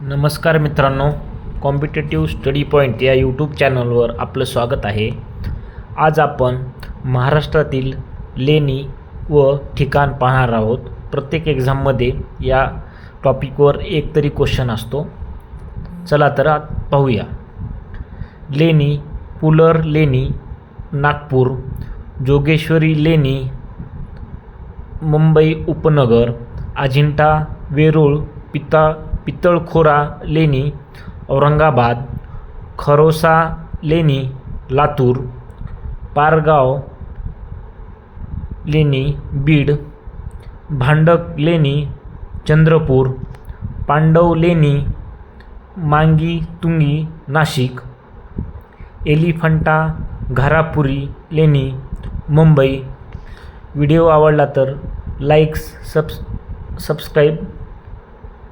नमस्कार मित्रांनो competitive study point या यूट्यूब चॅनलवर आपलं स्वागत आहे. आज आपण महाराष्ट्रातील लेणी व ठिकाण पाहणार आहोत. प्रत्येक एक्झाममध्ये या टॉपिकवर एक तरी क्वेश्चन असतो. चला तर पाहूया. लेणी पुलर लेणी नागपूर जोगेश्वरी लेणी मुंबई उपनगर अजिंठा वेरूळ पिता पितळखोरा लेणी औरंगाबाद खरोसा लेणी लातूर पारगाव लेणी बीड भांडक लेणी चंद्रपूर पांडव लेणी मांगी तुंगी नाशिक एलिफंटा घारापुरी लेणी मुंबई. व्हिडिओ आवडला तर लाईक्स सब सबस्क्राईब